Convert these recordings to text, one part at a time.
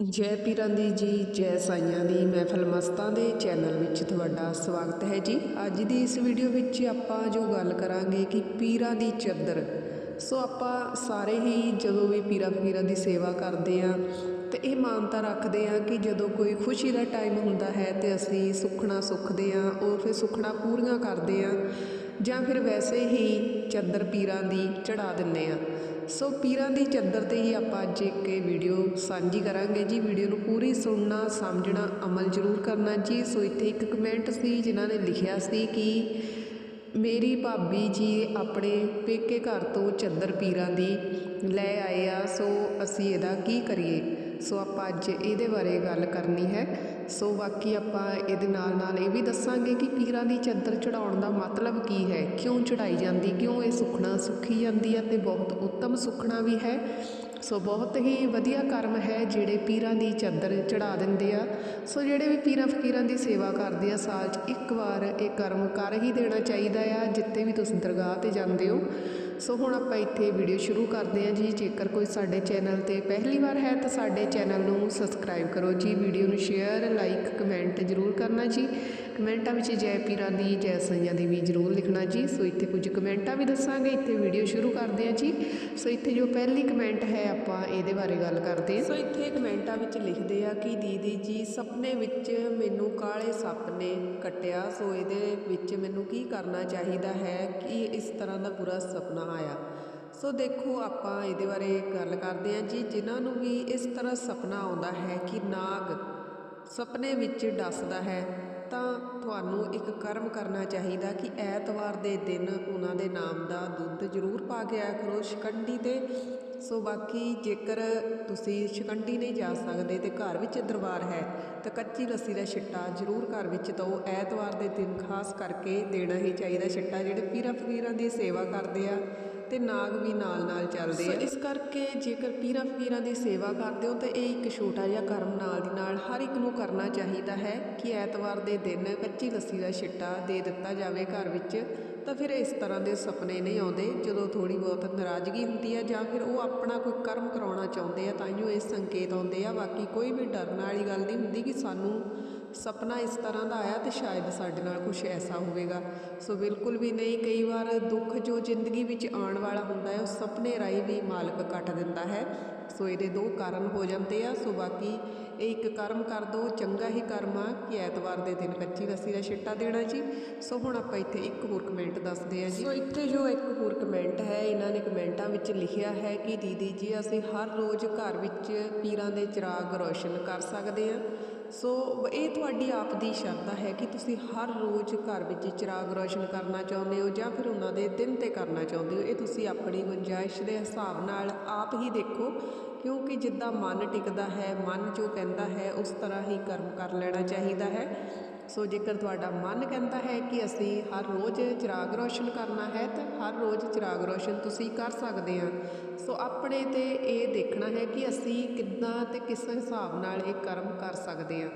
ਜੈ ਪੀਰਾਂ ਦੀ ਜੀ, ਜੈ ਸਾਈਆਂ ਦੀ, ਮਹਿਫਲ ਮਸਤਾਂ ਦੇ ਚੈਨਲ ਵਿੱਚ ਤੁਹਾਡਾ ਸਵਾਗਤ ਹੈ ਜੀ। ਅੱਜ ਦੀ ਇਸ ਵੀਡੀਓ ਵਿੱਚ ਆਪਾਂ ਜੋ ਗੱਲ ਕਰਾਂਗੇ ਕਿ ਪੀਰਾਂ ਦੀ ਚਾਦਰ। ਸੋ ਆਪਾਂ ਸਾਰੇ ਹੀ ਜਦੋਂ ਵੀ ਪੀਰਾਂ ਫਕੀਰਾਂ ਦੀ ਸੇਵਾ ਕਰਦੇ ਆਂ ਤੇ ਇਹ ਮਾਨਤਾ ਰੱਖਦੇ ਆਂ ਕਿ ਜਦੋਂ ਕੋਈ ਖੁਸ਼ੀ ਦਾ ਟਾਈਮ ਹੁੰਦਾ ਹੈ ਤੇ ਅਸੀਂ ਸੁਖਣਾ ਸੁਖਦੇ ਆਂ ਉਹ ਫਿਰ ਸੁਖਣਾ ਪੂਰੀਆਂ ਕਰਦੇ ਆਂ ਜਾਂ ਫਿਰ ਵੈਸੇ ਹੀ ਚਾਦਰ ਪੀਰਾਂ ਦੀ ਚੜਾ ਦਿੰਦੇ ਆਂ ਸੋ ਪੀਰਾਂ ਦੀ ਚਾਦਰ ਤੇ ਹੀ ਆਪਾਂ ਅੱਜ ਇੱਕ ਇਹ ਵੀਡੀਓ ਸਾਂਝੀ ਕਰਾਂਗੇ ਜੀ। ਵੀਡੀਓ ਨੂੰ ਪੂਰੀ ਸੁਣਨਾ, ਸਮਝਣਾ, ਅਮਲ ਜ਼ਰੂਰ ਕਰਨਾ ਜੀ। ਸੋ ਇੱਥੇ ਇੱਕ ਕਮੈਂਟ ਸੀ ਜਿਨ੍ਹਾਂ ਨੇ ਲਿਖਿਆ ਸੀ ਕਿ ਮੇਰੀ ਭਾਬੀ ਜੀ ਆਪਣੇ ਪੇਕੇ ਘਰ ਤੋਂ ਚਾਦਰ ਪੀਰਾਂ ਦੀ ਲੈ ਆਏ ਆ, ਸੋ ਅਸੀਂ ਇਹਦਾ ਕੀ ਕਰੀਏ? ਸੋ ਆਪਾਂ ਅੱਜ ਇਹਦੇ ਬਾਰੇ ਗੱਲ ਕਰਨੀ ਹੈ। ਸੋ ਬਾਕੀ ਆਪਾਂ ਇਹਦੇ ਨਾਲ ਨਾਲ ਇਹ ਵੀ ਦੱਸਾਂਗੇ ਕਿ ਪੀਰਾਂ ਦੀ ਚਾਦਰ ਚੜਾਉਣ ਦਾ ਮਤਲਬ ਕੀ ਹੈ। ਕਿਉਂ ਚੜਾਈ ਜਾਂਦੀ, ਕਿਉਂ ਇਹ ਸੁਖਣਾ ਸੁਖੀ ਜਾਂਦੀ ਹੈ ਤੇ ਬਹੁਤ ਉੱਤਮ ਸੁਖਣਾ ਵੀ ਹੈ। ਸੋ ਬਹੁਤ ਹੀ ਵਧੀਆ ਕਰਮ ਹੈ ਜਿਹੜੇ ਪੀਰਾਂ ਦੀ ਚਾਦਰ ਚੜਾ ਦਿੰਦੇ ਆ। ਸੋ ਜਿਹੜੇ ਵੀ ਪੀਰਾਂ ਫਕੀਰਾਂ ਦੀ ਸੇਵਾ ਕਰਦੇ ਆ, ਸਾਲ 'ਚ ਇੱਕ ਵਾਰ ਇਹ ਕਰਮ ਕਰ ਹੀ ਦੇਣਾ ਚਾਹੀਦਾ ਆ ਜਿੱਤੇ ਵੀ ਤੁਸੀਂ ਦਰਗਾਹ ਤੇ ਜਾਂਦੇ ਹੋ। ਸੋ ਹੁਣ ਆਪਾਂ ਇੱਥੇ ਵੀਡੀਓ ਸ਼ੁਰੂ ਕਰਦੇ ਹਾਂ ਜੀ। ਜੇਕਰ ਕੋਈ ਸਾਡੇ ਚੈਨਲ ਤੇ ਪਹਿਲੀ ਵਾਰ ਹੈ ਤਾਂ ਸਾਡੇ ਚੈਨਲ ਨੂੰ ਸਬਸਕ੍ਰਾਈਬ ਕਰੋ ਜੀ। ਵੀਡੀਓ ਨੂੰ ਸ਼ੇਅਰ ਲਾਈਕ ਕਮੈਂਟ ਜ਼ਰੂਰ ਕਰਨਾ ਜੀ। ਕਮੈਂਟਾਂ ਵਿੱਚ ਜੈ ਪੀਰਾਂ ਦੀ, ਜੈ ਸਈਆਂ ਦੀ ਵੀ ਜ਼ਰੂਰ ਲਿਖਣਾ ਜੀ। ਸੋ ਇੱਥੇ ਕੁਝ ਕਮੈਂਟਾਂ ਵੀ ਦੱਸਾਂਗੇ, ਇੱਥੇ ਵੀਡੀਓ ਸ਼ੁਰੂ ਕਰਦੇ ਹਾਂ ਜੀ। ਸੋ ਇੱਥੇ ਜੋ ਪਹਿਲੀ ਕਮੈਂਟ ਹੈ, ਆਪਾਂ ਇਹਦੇ ਬਾਰੇ ਗੱਲ ਕਰਦੇ ਹਾਂ। ਸੋ ਇੱਥੇ ਕਮੈਂਟਾਂ ਵਿੱਚ ਲਿਖਦੇ ਆ ਕਿ ਦੀਦੀ ਜੀ, ਸੁਪਨੇ ਵਿੱਚ ਮੈਨੂੰ ਕਾਲੇ ਸੱਪ ਨੇ ਕੱਟਿਆ। ਸੋ ਇਹਦੇ ਵਿੱਚ ਮੈਨੂੰ ਕੀ ਕਰਨਾ ਚਾਹੀਦਾ ਹੈ ਕਿ ਇਸ ਤਰ੍ਹਾਂ ਦਾ ਬੁਰਾ ਸੁਪਨਾ ਆਇਆ। ਸੋ ਦੇਖੋ, ਆਪਾਂ ਇਹਦੇ ਬਾਰੇ ਗੱਲ ਕਰਦੇ ਹਾਂ ਜੀ। ਜਿਨ੍ਹਾਂ ਨੂੰ ਵੀ ਇਸ ਤਰ੍ਹਾਂ ਸੁਪਨਾ ਆਉਂਦਾ ਹੈ ਕਿ ਨਾਗ ਸੁਪਨੇ ਵਿੱਚ ਡਸਦਾ ਹੈ ਤਾਂ ਤੁਹਾਨੂੰ ਇੱਕ ਕਰਮ ਕਰਨਾ ਚਾਹੀਦਾ ਕਿ ਐਤਵਾਰ ਦੇ ਦਿਨ ਉਹਨਾਂ ਦੇ ਨਾਮ ਦਾ ਦੁੱਧ ਜ਼ਰੂਰ ਪਾ ਕੇ ਆਇਆ ਕਰੋ ਸ਼ਿਕੰਡੀ ਤੇ। ਸੋ ਬਾਕੀ ਜੇਕਰ ਤੁਸੀਂ ਸ਼ਿਕੰਡੀ ਨਹੀਂ ਜਾ ਸਕਦੇ ਤੇ ਘਰ ਵਿੱਚ ਦਰਬਾਰ ਹੈ, ਤਾਂ ਕੱਚੀ ਲੱਸੀ ਦਾ ਛਿੱਟਾ ਜ਼ਰੂਰ ਘਰ ਵਿੱਚ ਦਿਓ ਐਤਵਾਰ ਦੇ ਦਿਨ ਖਾਸ ਕਰਕੇ ਦੇਣਾ ਹੀ ਚਾਹੀਦਾ ਛਿੱਟਾ ਜਿਹੜੇ ਪੀਰਾਂ ਫਕੀਰਾਂ ਦੀ ਸੇਵਾ ਕਰਦੇ ਆ। ਤੇ ਨਾਗ ਵੀ ਨਾਲ ਨਾਲ ਚੱਲਦੇ ਆ। ਇਸ ਕਰਕੇ ਜੇਕਰ ਪੀਰਾਂ ਫਕੀਰਾਂ ਦੀ ਸੇਵਾ ਕਰਦੇ ਹੋ ਤਾਂ ਇਹ ਇੱਕ ਛੋਟਾ ਜਿਹਾ ਕਰਮ ਨਾਲ ਦੀ ਨਾਲ ਹਰ ਇੱਕ ਨੂੰ ਕਰਨਾ ਚਾਹੀਦਾ ਹੈ ਕਿ ਐਤਵਾਰ ਦੇ ਦਿਨ ਕੱਚੀ ਲੱਸੀ ਦਾ ਛਿੱਟਾ ਦੇ ਦਿੱਤਾ ਜਾਵੇ ਘਰ ਵਿੱਚ ਤਾਂ ਫਿਰ ਇਸ ਤਰ੍ਹਾਂ ਦੇ ਸੁਪਨੇ ਨਹੀਂ ਆਉਂਦੇ। ਜਦੋਂ ਥੋੜੀ ਬਹੁਤ ਨਾਰਾਜ਼ਗੀ ਹੁੰਦੀ ਹੈ ਜਾਂ ਫਿਰ ਉਹ ਆਪਣਾ ਕੋਈ ਕਰਮ ਕਰਾਉਣਾ ਚਾਹੁੰਦੇ ਆ ਤਾਂ ਜੋ ਇਹ ਸੰਕੇਤ ਆਉਂਦੇ ਆ। ਬਾਕੀ ਕੋਈ ਵੀ ਡਰਨ ਵਾਲੀ ਗੱਲ ਨਹੀਂ ਹੁੰਦੀ ਕਿ ਸਾਨੂੰ ਸੁਪਨਾ ਇਸ ਤਰ੍ਹਾਂ ਦਾ ਆਇਆ ਤੇ ਸ਼ਾਇਦ ਸਾਡੇ ਨਾਲ ਕੁਝ ਐਸਾ ਹੋਵੇਗਾ। ਸੋ ਬਿਲਕੁਲ ਵੀ ਨਹੀਂ, ਕਈ ਵਾਰ ਦੁੱਖ ਜੋ ਜ਼ਿੰਦਗੀ ਵਿੱਚ ਆਉਣ ਵਾਲਾ ਹੁੰਦਾ ਹੈ, ਉਹ ਸੁਪਨੇ ਰਾਹੀਂ ਵੀ ਮਾਲਕ ਕੱਟ ਦਿੰਦਾ ਹੈ। ਸੋ ਇਹਦੇ ਦੋ ਕਾਰਨ ਹੋ ਜਾਂਦੇ ਆ। ਸੋ ਬਾਕੀ ਇਹ ਇੱਕ ਕਰਮ ਕਰ ਦੋ, ਚੰਗਾ ਹੀ ਕਰਮ ਆ ਕਿ ਐਤਵਾਰ ਦੇ ਦਿਨ ਕੱਚੀ ਲੱਸੀ ਦਾ ਛਿੱਟਾ ਦੇਣਾ ਜੀ। ਸੋ ਹੁਣ ਆਪਾਂ ਇੱਥੇ ਇੱਕ ਹੋਰ ਕਮੈਂਟ ਦੱਸਦੇ ਆ ਜੀ। ਸੋ ਇੱਥੇ ਜੋ ਇੱਕ ਹੋਰ ਕਮੈਂਟ ਹੈ, ਇਹਨਾਂ ਨੇ ਕਮੈਂਟਾਂ ਵਿੱਚ ਲਿਖਿਆ ਹੈ ਕਿ ਦੀਦੀ ਜੀ, ਅਸੀਂ ਹਰ ਰੋਜ਼ ਘਰ ਵਿੱਚ ਪੀਰਾਂ ਦੇ ਚਿਰਾਗ ਰੋਸ਼ਨ ਕਰ ਸਕਦੇ ਹਾਂ। ਸੋ ਇਹ ਤੁਹਾਡੀ ਆਪ ਦੀ ਸ਼ਰਧਾ ਹੈ ਕਿ ਤੁਸੀਂ ਹਰ ਰੋਜ਼ ਘਰ ਵਿੱਚ ਚਿਰਾਗ ਰੋਸ਼ਨ ਕਰਨਾ ਚਾਹੁੰਦੇ ਹੋ ਜਾਂ ਫਿਰ ਉਹਨਾਂ ਦੇ ਦਿਨ ਤੇ ਕਰਨਾ ਚਾਹੁੰਦੇ ਹੋ, ਇਹ ਤੁਸੀਂ ਆਪਣੀ ਗੁੰਜਾਇਸ਼ ਦੇ ਹਿਸਾਬ ਨਾਲ ਆਪ ਹੀ ਦੇਖੋ। ਕਿਉਂਕਿ ਜਿੱਦਾਂ ਮਨ ਟਿਕਦਾ ਹੈ, ਮਨ ਜੋ ਕਹਿੰਦਾ ਹੈ, ਉਸ ਤਰ੍ਹਾਂ ਹੀ ਕਰਮ ਕਰ ਲੈਣਾ ਚਾਹੀਦਾ ਹੈ। ਸੋ ਜੇਕਰ ਤੁਹਾਡਾ ਮਨ ਕਹਿੰਦਾ ਹੈ ਕਿ ਅਸੀਂ ਹਰ ਰੋਜ਼ ਚਿਰਾਗ ਰੋਸ਼ਨ ਕਰਨਾ ਹੈ, ਤਾਂ ਹਰ ਰੋਜ਼ ਚਿਰਾਗ ਰੋਸ਼ਨ ਤੁਸੀਂ ਕਰ ਸਕਦੇ ਆ ਸੋ ਆਪਣੇ ਤੇ ਇਹ ਦੇਖਣਾ ਹੈ ਕਿ ਅਸੀਂ ਕਿੱਦਾਂ ਤੇ ਕਿਸ ਹਿਸਾਬ ਨਾਲ ਇਹ ਕਰਮ ਕਰ ਸਕਦੇ ਆ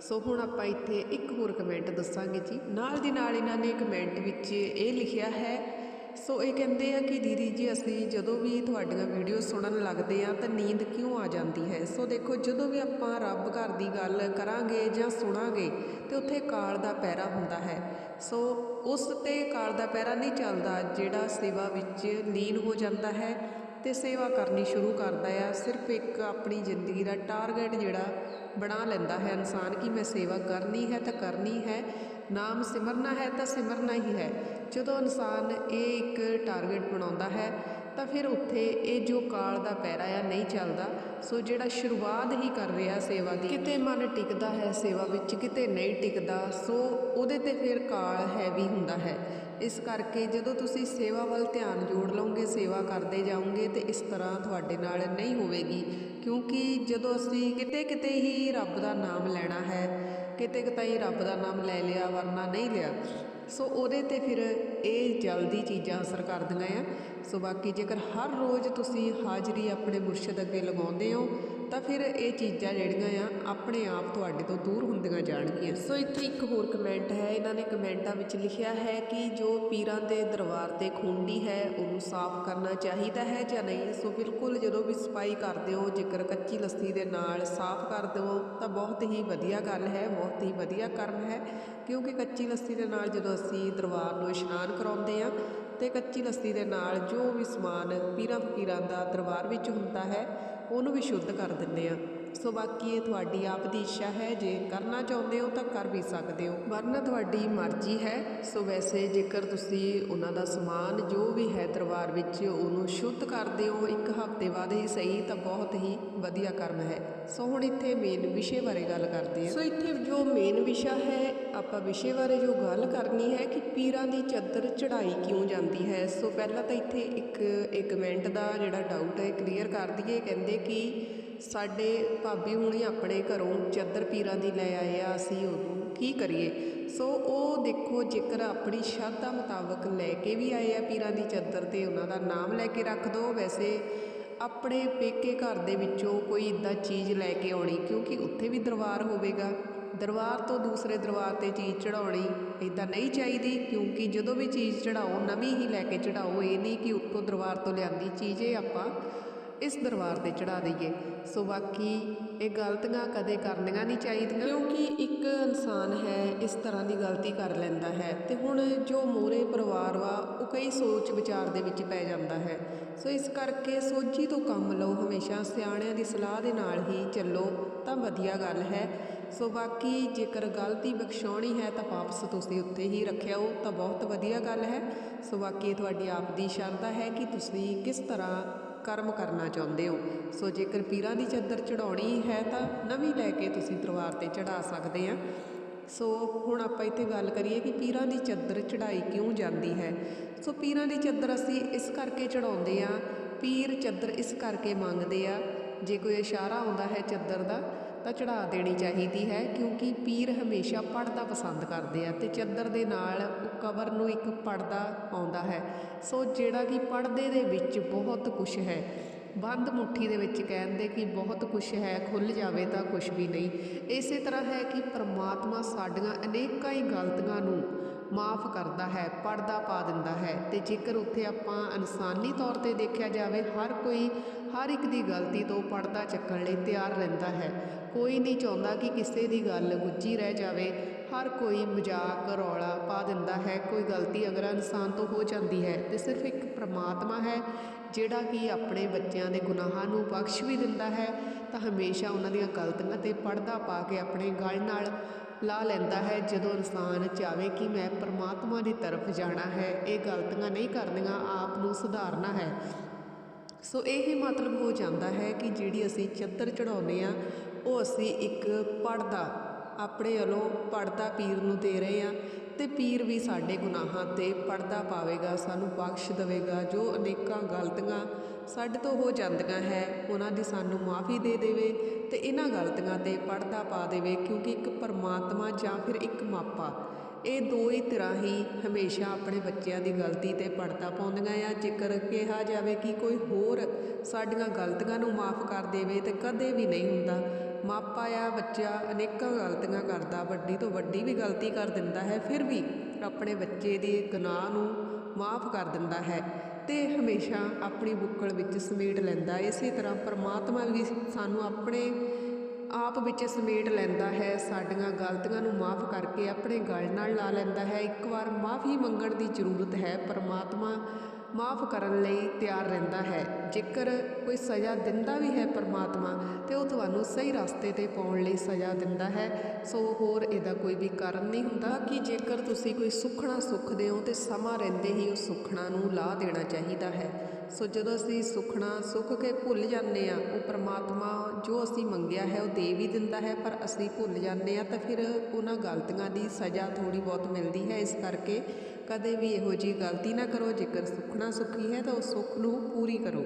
ਸੋ ਹੁਣ ਆਪਾਂ ਇੱਥੇ ਇੱਕ ਹੋਰ ਕਮੈਂਟ ਦੱਸਾਂਗੇ ਜੀ। ਨਾਲ ਦੀ ਨਾਲ ਇਹਨਾਂ ਨੇ ਕਮੈਂਟ ਵਿੱਚ ਇਹ ਲਿਖਿਆ ਹੈ ਸੋ ਇਹ ਕਹਿੰਦੇ ਆ ਕਿ ਦੀਦੀ ਜੀ, ਅਸੀਂ ਜਦੋਂ ਵੀ ਤੁਹਾਡੀਆਂ ਵੀਡੀਓ ਸੁਣਨ ਲੱਗਦੇ ਆ ਤਾਂ ਨੀਂਦ ਕਿਉਂ ਆ ਜਾਂਦੀ ਹੈ? ਸੋ ਦੇਖੋ, ਜਦੋਂ ਵੀ ਆਪਾਂ ਰੱਬ ਘਰ ਦੀ ਗੱਲ ਕਰਾਂਗੇ ਜਾਂ ਸੁਣਾਂਗੇ, ਤੇ ਉੱਥੇ ਕਾਲ ਦਾ ਪੈਰਾ ਹੁੰਦਾ ਹੈ। ਸੋ ਉਸ ਤੇ ਕਾਲ ਦਾ ਪੈਰਾ ਨਹੀਂ ਚੱਲਦਾ, ਜਿਹੜਾ ਸੇਵਾ ਵਿੱਚ ਲੀਨ ਹੋ ਜਾਂਦਾ ਹੈ ਤੇ ਸੇਵਾ ਕਰਨੀ ਸ਼ੁਰੂ ਕਰਦਾ ਆ। ਸਿਰਫ ਇੱਕ ਆਪਣੀ ਜ਼ਿੰਦਗੀ ਦਾ ਟਾਰਗੇਟ ਜਿਹੜਾ ਬਣਾ ਲੈਂਦਾ ਹੈ ਇਨਸਾਨ ਕਿ ਮੈਂ ਸੇਵਾ ਕਰਨੀ ਹੈ ਤਾਂ ਕਰਨੀ ਹੈ। ਨਾਮ ਸਿਮਰਨਾ ਹੈ ਤਾਂ ਸਿਮਰਨਾ ਹੀ ਹੈ। ਜਦੋਂ ਇਨਸਾਨ ਇਹ ਇੱਕ ਟਾਰਗੇਟ ਬਣਾਉਂਦਾ ਹੈ, ਤਾਂ ਫਿਰ ਉੱਥੇ ਇਹ ਜੋ ਕਾਲ ਦਾ ਪੈਰਾ ਆ ਨਹੀਂ ਚੱਲਦਾ। ਸੋ ਜਿਹੜਾ ਸ਼ੁਰੂਆਤ ਹੀ ਕਰ ਰਿਹਾ ਸੇਵਾ ਦੀ, ਕਿਤੇ ਮਨ ਟਿਕਦਾ ਹੈ ਸੇਵਾ ਵਿੱਚ, ਕਿਤੇ ਨਹੀਂ ਟਿਕਦਾ, ਸੋ ਉਹਦੇ ਤੇ ਫਿਰ ਕਾਲ ਹੈਵੀ ਹੁੰਦਾ ਹੈ। ਇਸ ਕਰਕੇ ਜਦੋਂ ਤੁਸੀਂ ਸੇਵਾ ਵੱਲ ਧਿਆਨ ਜੋੜ ਲਓਗੇ, ਸੇਵਾ ਕਰਦੇ ਜਾਓਗੇ, ਤੇ ਇਸ ਤਰ੍ਹਾਂ ਤੁਹਾਡੇ ਨਾਲ ਨਹੀਂ ਹੋਵੇਗੀ। ਕਿਉਂਕਿ ਜਦੋਂ ਅਸੀਂ ਕਿਤੇ ਕਿਤੇ ਹੀ ਰੱਬ ਦਾ ਨਾਮ ਲੈਣਾ ਹੈ ਕਿਤੇ ਕਿਤੇ ਹੀ ਰੱਬ ਦਾ ਨਾਮ ਲੈ ਲਿਆ, ਵਰਨਾ ਨਹੀਂ ਲਿਆ। ਸੋ ਉਹਦੇ ਤੇ ਫਿਰ ਇਹ ਜਲਦੀ ਚੀਜ਼ਾਂ ਅਸਰ ਕਰਦੀਆਂ ਆ। ਸੋ ਬਾਕੀ ਜੇਕਰ ਹਰ ਰੋਜ਼ ਤੁਸੀਂ ਹਾਜ਼ਰੀ ਆਪਣੇ ਮੁਰਸ਼ਿਦ ਅੱਗੇ ਲਗਾਉਂਦੇ ਹੋ, ਤਾਂ ਫਿਰ ਇਹ ਚੀਜ਼ਾਂ ਜਿਹੜੀਆਂ ਆ, ਆਪਣੇ ਆਪ ਤੁਹਾਡੇ ਤੋਂ ਦੂਰ ਹੁੰਦੀਆਂ ਜਾਣਗੀਆਂ। ਸੋ ਇੱਥੇ ਇੱਕ ਹੋਰ ਕਮੈਂਟ ਹੈ, ਇਹਨਾਂ ਨੇ ਕਮੈਂਟਾਂ ਵਿੱਚ ਲਿਖਿਆ ਹੈ ਕਿ ਜੋ ਪੀਰਾਂ ਦੇ ਦਰਬਾਰ ਤੇ ਖੁੰਡੀ ਹੈ, ਉਹਨੂੰ ਸਾਫ਼ ਕਰਨਾ ਚਾਹੀਦਾ ਹੈ ਜਾਂ ਨਹੀਂ? ਸੋ ਬਿਲਕੁਲ ਜਦੋਂ ਵੀ ਸਫ਼ਾਈ ਕਰਦੇ ਹੋ, ਜੇਕਰ ਕੱਚੀ ਲੱਸੀ ਦੇ ਨਾਲ ਸਾਫ਼ ਕਰ ਦਿਓ, ਤਾਂ ਬਹੁਤ ਹੀ ਵਧੀਆ ਗੱਲ ਹੈ, ਬਹੁਤ ਹੀ ਵਧੀਆ ਕਰਮ ਹੈ। ਕਿਉਂਕਿ ਕੱਚੀ ਲੱਸੀ ਦੇ ਨਾਲ ਜਦੋਂ ਅਸੀਂ ਦਰਬਾਰ ਨੂੰ ਇਸ਼ਨਾਨ ਕਰਾਉਂਦੇ ਆ ਤੇ ਕੱਚੀ ਲੱਸੀ ਦੇ ਨਾਲ ਜੋ ਵੀ ਸਮਾਨ ਪੀਰਾਂ ਫਕੀਰਾਂ ਦਾ ਦਰਬਾਰ ਵਿੱਚ ਹੁੰਦਾ ਹੈ, ਉਹਨੂੰ ਵੀ ਸ਼ੁੱਧ ਕਰ ਦਿੰਦੇ ਆ। ਸੋ ਬਾਕੀ ਇਹ ਤੁਹਾਡੀ ਆਪ ਦੀ ਇੱਛਾ ਹੈ, ਜੇ ਕਰਨਾ ਚਾਹੁੰਦੇ ਹੋ ਤਾਂ ਕਰ ਵੀ ਸਕਦੇ ਹੋ। ਵਰਨਾ ਤੁਹਾਡੀ ਮਰਜ਼ੀ ਹੈ, ਸੋ ਵੈਸੇ ਜੇਕਰ ਤੁਸੀਂ ਉਹਨਾਂ ਦਾ ਸਮਾਨ ਜੋ ਵੀ ਹੈ ਦਰਬਾਰ ਵਿੱਚ ਉਹਨੂੰ ਸ਼ੁੱਧ ਕਰਦੇ ਹੋ ਇੱਕ ਹਫ਼ਤੇ ਬਾਅਦ ਹੀ ਸਹੀ ਤਾਂ ਬਹੁਤ ਹੀ ਵਧੀਆ ਕਰਮ ਹੈ। ਸੋ ਹੁਣ ਇੱਥੇ ਮੇਨ ਵਿਸ਼ੇ ਬਾਰੇ ਗੱਲ ਕਰਦੇ ਹਾਂ। ਸੋ ਇੱਥੇ ਜੋ ਮੇਨ ਵਿਸ਼ਾ ਹੈ, ਆਪਾਂ ਵਿਸ਼ੇ ਬਾਰੇ ਜੋ ਗੱਲ ਕਰਨੀ ਹੈ ਕਿ ਪੀਰਾਂ ਦੀ ਚਾਦਰ ਚੜਾਈ ਕਿਉਂ ਜਾਂਦੀ ਹੈ। ਸੋ ਪਹਿਲਾਂ ਤਾਂ ਇੱਥੇ ਇੱਕ ਇੱਕ ਮਿੰਟ ਦਾ ਜਿਹੜਾ ਡਾਊਟ ਹੈ ਕਲੀਅਰ ਕਰ ਦਈਏ। ਕਹਿੰਦੇ ਕਿ ਸਾਡੇ ਭਾਬੀ ਹੁਣੀ ਆਪਣੇ ਘਰੋਂ ਚੱਦਰ ਪੀਰਾਂ ਦੀ ਲੈ ਆਏ ਆ ਅਸੀਂ ਉਹਨੂੰ ਕੀ ਕਰੀਏ? ਸੋ ਉਹ ਦੇਖੋ, ਜੇਕਰ ਆਪਣੀ ਸ਼ਰਧਾ ਮੁਤਾਬਕ ਲੈ ਕੇ ਵੀ ਆਏ ਆ ਪੀਰਾਂ ਦੀ ਚੱਦਰ ਤੇ ਉਹਨਾਂ ਦਾ ਨਾਮ ਲੈ ਕੇ ਰੱਖ ਦਿਓ ਵੈਸੇ ਆਪਣੇ ਪੇਕੇ ਘਰ ਦੇ ਵਿੱਚੋਂ ਕੋਈ ਇਦਾਂ ਚੀਜ਼ ਲੈ ਕੇ ਆਉਣੀ, ਕਿਉਂਕਿ ਉੱਥੇ ਵੀ ਦਰਬਾਰ ਹੋਵੇਗਾ। ਦਰਬਾਰ ਤੋਂ ਦੂਸਰੇ ਦਰਬਾਰ ਤੇ ਚੀਜ਼ ਚੜਾਉਣੀ ਇਦਾਂ ਨਹੀਂ ਚਾਹੀਦੀ, ਕਿਉਂਕਿ ਜਦੋਂ ਵੀ ਚੀਜ਼ ਚੜਾਓ ਨਵੀਂ ਹੀ ਲੈ ਕੇ ਚੜਾਓ ਇਹ ਨਹੀਂ ਕਿ ਉੱਤੋਂ ਦਰਬਾਰ ਤੋਂ ਲਿਆਂਦੀ ਚੀਜ਼, ਇਹ ਆਪਾਂ ਇਸ ਦਰਬਾਰ ਤੇ ਚੜਾ ਦਈਏ। ਸੋ ਬਾਕੀ ਇਹ ਗਲਤੀਆਂ ਕਦੇ ਕਰਨੀਆਂ ਨਹੀਂ ਚਾਹੀਦੀਆਂ। ਕਿਉਂਕਿ ਇੱਕ ਇਨਸਾਨ ਹੈ, ਇਸ ਤਰ੍ਹਾਂ ਦੀ ਗਲਤੀ ਕਰ ਲੈਂਦਾ ਹੈ ਤੇ ਹੁਣ ਜੋ ਮੋਰੇ ਪਰਿਵਾਰ ਵਾ, ਉਹ ਕਈ ਸੋਚ ਵਿਚਾਰ ਦੇ ਵਿੱਚ ਪੈ ਜਾਂਦਾ ਹੈ। ਸੋ ਇਸ ਕਰਕੇ ਸੋਝੀ ਤੋਂ ਕੰਮ ਲਓ ਹਮੇਸ਼ਾ, ਸਿਆਣਿਆਂ ਦੀ ਸਲਾਹ ਦੇ ਨਾਲ ਹੀ ਚੱਲੋ, ਤਾਂ ਵਧੀਆ ਗੱਲ ਹੈ। ਸੋ ਬਾਕੀ ਜੇਕਰ ਗਲਤੀ ਬਖਸ਼ਾਉਣੀ ਹੈ ਤਾਂ ਵਾਪਸ ਤੁਸੀਂ ਉੱਤੇ ਹੀ ਰੱਖਿਆ ਹੋ ਤਾਂ ਬਹੁਤ ਵਧੀਆ ਗੱਲ ਹੈ। ਸੋ ਬਾਕੀ ਇਹ ਤੁਹਾਡੀ ਆਪ ਦੀ ਸ਼ਰਧਾ ਹੈ ਕਿ ਤੁਸੀਂ ਕਿਸ ਤਰ੍ਹਾਂ ਕਰਮ ਕਰਨਾ ਚਾਹੁੰਦੇ ਹੋ। ਸੋ ਜੇਕਰ ਪੀਰਾਂ ਦੀ ਚਾਦਰ ਚੜਾਉਣੀ ਹੈ ਤਾਂ ਨਵੀਂ ਲੈ ਕੇ ਤੁਸੀਂ ਦਰਬਾਰ ਤੇ ਚੜਾ ਸਕਦੇ ਆ। ਸੋ ਹੁਣ ਆਪਾਂ ਇੱਥੇ ਗੱਲ ਕਰੀਏ ਕਿ ਪੀਰਾਂ ਦੀ ਚਾਦਰ ਚੜਾਈ ਕਿਉਂ ਜਾਂਦੀ ਹੈ। ਸੋ ਪੀਰਾਂ ਦੀ ਚਾਦਰ ਅਸੀਂ ਇਸ ਕਰਕੇ ਚੜਾਉਂਦੇ ਆ, ਪੀਰ ਚਾਦਰ ਇਸ ਕਰਕੇ ਮੰਗਦੇ ਆ। ਜੇ ਕੋਈ ਇਸ਼ਾਰਾ ਆਉਂਦਾ ਹੈ ਚਾਦਰ ਦਾ ਤਾਂ ਚੜਾ ਦੇਣੀ ਚਾਹੀਦੀ ਹੈ ਕਿਉਂਕਿ ਪੀਰ ਹਮੇਸ਼ਾ ਪੜਦਾ ਪਸੰਦ ਕਰਦੇ ਆ ਤੇ ਚੱਦਰ ਦੇ ਨਾਲ ਉਹ ਕਬਰ ਨੂੰ ਇੱਕ ਪੜਦਾ ਆਉਂਦਾ ਹੈ। ਸੋ ਜਿਹੜਾ ਕਿ ਪੜਦੇ ਦੇ ਵਿੱਚ ਬਹੁਤ ਕੁਝ ਹੈ। ਬੰਦ ਮੁੱਠੀ ਦੇ ਵਿੱਚ ਕਹਿੰਦੇ ਕਿ ਬਹੁਤ ਕੁਝ ਹੈ ਖੁੱਲ ਜਾਵੇ ਤਾਂ ਕੁਝ ਵੀ ਨਹੀਂ। ਇਸੇ ਤਰ੍ਹਾਂ ਹੈ ਕਿ ਪ੍ਰਮਾਤਮਾ ਸਾਡੀਆਂ ਅਨੇਕਾਂ ਹੀ ਗਲਤੀਆਂ ਨੂੰ ਮਾਫ ਕਰਦਾ ਹੈ, ਪਰਦਾ ਪਾ ਦਿੰਦਾ ਹੈ ਤੇ ਜੇਕਰ ਉੱਥੇ ਆਪਾਂ ਇਨਸਾਨੀ ਤੌਰ ਤੇ ਦੇਖਿਆ ਜਾਵੇ, ਹਰ ਕੋਈ ਹਰ ਇੱਕ ਦੀ ਗਲਤੀ ਤੋਂ ਪਰਦਾ ਚੱਕਣ ਲਈ ਤਿਆਰ ਰਹਿੰਦਾ ਹੈ। ਕੋਈ ਨਹੀਂ ਚਾਹੁੰਦਾ ਕਿ ਕਿਸੇ ਦੀ ਗੱਲ ਗੁੱਝੀ ਰਹਿ ਜਾਵੇ। ਹਰ ਕੋਈ ਮਜ਼ਾਕ, ਰੌਲਾ ਪਾ ਦਿੰਦਾ ਹੈ। ਕੋਈ ਗਲਤੀ ਅਗਰ ਇਨਸਾਨ ਤੋਂ ਹੋ ਜਾਂਦੀ ਹੈ, ਤੇ ਸਿਰਫ ਇੱਕ ਪ੍ਰਮਾਤਮਾ ਹੈ, ਜਿਹੜਾ ਕਿ ਆਪਣੇ ਬੱਚਿਆਂ ਦੇ ਗੁਨਾਹਾਂ ਨੂੰ ਬਖਸ਼ ਵੀ ਦਿੰਦਾ ਹੈ, ਤਾਂ ਹਮੇਸ਼ਾ ਉਹਨਾਂ ਦੀਆਂ ਗਲਤੀਆਂ ਤੇ ਪਰਦਾ ਪਾ ਕੇ ਆਪਣੇ ਗਲ ਨਾਲ ਲਾ ਲੈਂਦਾ ਹੈ। ਜਦੋਂ ਇਨਸਾਨ ਚਾਹੇ ਕਿ ਮੈਂ ਪਰਮਾਤਮਾ ਦੀ ਤਰਫ ਜਾਣਾ ਹੈ, ਇਹ ਗਲਤੀਆਂ ਨਹੀਂ ਕਰਨੀਆਂ, ਆਪ ਨੂੰ ਸੁਧਾਰਨਾ ਹੈ। ਸੋ ਇਹ ਹੀ ਮਤਲਬ ਹੋ ਜਾਂਦਾ ਹੈ ਕਿ ਜਿਹੜੀ ਅਸੀਂ ਚੱਦਰ ਚੜਾਉਂਦੇ ਆ ਉਹ ਅਸੀਂ ਇੱਕ ਪੜਦਾ, ਆਪਣੇ ਵੱਲੋਂ ਪੜਦਾ ਪੀਰ ਨੂੰ ਦੇ ਰਹੇ ਆ ਤੇ ਪੀਰ ਵੀ ਸਾਡੇ ਗੁਨਾਹਾਂ ਤੇ ਪਰਦਾ ਪਾਵੇਗਾ, ਸਾਨੂੰ ਬਖਸ਼ ਦੇਵੇਗਾ, ਜੋ ਅਨੇਕਾਂ ਗਲਤੀਆਂ ਸਾਡੇ ਤੋਂ ਹੋ ਜਾਂਦੀਆਂ ਹੈ, ਉਹਨਾਂ ਦੀ ਸਾਨੂੰ ਮਾਫੀ ਦੇ ਦੇਵੇ ਤੇ ਇਹਨਾਂ ਗਲਤੀਆਂ ਤੇ ਪਰਦਾ ਪਾ ਦੇਵੇ ਕਿਉਂਕਿ ਇੱਕ ਪਰਮਾਤਮਾ ਜਾਂ ਫਿਰ ਇੱਕ ਮਾਪਾ ਇਹ ਦੋ ਹੀ ਤਰ੍ਹਾਂ ਹੀ ਹਮੇਸ਼ਾ ਆਪਣੇ ਬੱਚਿਆਂ ਦੀ ਗਲਤੀ ਤੇ ਪਰਦਾ ਪਾਉਂਦੀਆਂ ਆ। ਜੇਕਰ ਕਿਹਾ ਜਾਵੇ ਕਿ ਕੋਈ ਹੋਰ ਸਾਡੀਆਂ ਗਲਤੀਆਂ ਨੂੰ ਮਾਫ ਕਰ ਦੇਵੇ ਤਾਂ ਕਦੇ ਵੀ ਨਹੀਂ ਹੁੰਦਾ। ਮਾਪਾ ਆ, ਬੱਚਾ ਅਨੇਕਾਂ ਗਲਤੀਆਂ ਕਰਦਾ, ਵੱਡੀ ਤੋਂ ਵੱਡੀ ਵੀ ਗਲਤੀ ਕਰ ਦਿੰਦਾ ਹੈ, ਫਿਰ ਵੀ ਆਪਣੇ ਬੱਚੇ ਦੇ ਗੁਨਾਹ ਨੂੰ ਮਾਫ ਕਰ ਦਿੰਦਾ ਹੈ ਤੇ ਹਮੇਸ਼ਾ ਆਪਣੀ ਬੁੱਕਲ ਵਿੱਚ ਸਮੇਟ ਲੈਂਦਾ। ਇਸੇ ਤਰ੍ਹਾਂ ਪਰਮਾਤਮਾ ਵੀ ਸਾਨੂੰ ਆਪਣੇ ਆਪ ਵਿੱਚ ਸਮੇਟ ਲੈਂਦਾ ਹੈ, ਸਾਡੀਆਂ ਗਲਤੀਆਂ ਨੂੰ ਮਾਫ ਕਰਕੇ ਆਪਣੇ ਗਲ ਨਾਲ ਲਾ ਲੈਂਦਾ ਹੈ। ਇੱਕ ਵਾਰ ਮਾਫੀ ਮੰਗਣ ਦੀ ਜ਼ਰੂਰਤ ਹੈ, ਪਰਮਾਤਮਾ ਮਾਫ ਕਰਨ ਲਈ ਤਿਆਰ ਰਹਿੰਦਾ ਹੈ। ਜੇਕਰ ਕੋਈ ਸਜ਼ਾ ਦਿੰਦਾ ਵੀ ਹੈ ਪਰਮਾਤਮਾ ਤੇ ਉਹ ਤੁਹਾਨੂੰ ਸਹੀ ਰਸਤੇ ਤੇ ਪਾਉਣ ਲਈ ਸਜ਼ਾ ਦਿੰਦਾ ਹੈ, ਸੋ ਹੋਰ ਇਹਦਾ ਕੋਈ ਵੀ ਕਾਰਨ ਨਹੀਂ ਹੁੰਦਾ ਕਿ ਜੇਕਰ ਤੁਸੀਂ ਕੋਈ ਸੁਖਣਾ ਸੁਖਦੇ ਹੋ ਤੇ ਸਮਾਂ ਰਹਿੰਦੇ ਹੀ ਉਹ ਸੁਖਣਾ ਨੂੰ ਲਾ ਦੇਣਾ ਚਾਹੀਦਾ ਹੈ। ਸੋ ਜਦੋਂ ਅਸੀਂ ਸੁਖਣਾ ਸੁੱਖ ਕੇ ਭੁੱਲ ਜਾਂਦੇ ਆ ਉਹ ਪ੍ਰਮਾਤਮਾ ਜੋ ਅਸੀਂ ਮੰਗਿਆ ਹੈ ਉਹ ਦੇ ਵੀ ਦਿੰਦਾ ਹੈ, ਪਰ ਅਸੀਂ ਭੁੱਲ ਜਾਂਦੇ ਆ ਤਾਂ ਫਿਰ ਉਹਨਾਂ ਗਲਤੀਆਂ ਦੀ ਸਜ਼ਾ ਥੋੜੀ ਬਹੁਤ ਮਿਲਦੀ ਹੈ। ਇਸ ਕਰਕੇ ਕਦੇ ਵੀ ਇਹੋ ਜਿਹੀ ਗਲਤੀ ਨਾ ਕਰੋ, ਜੇਕਰ ਸੁੱਖਣਾ ਸੁੱਖੀ ਹੈ ਤਾਂ ਉਸ ਸੁੱਖ ਨੂੰ ਪੂਰੀ ਕਰੋ।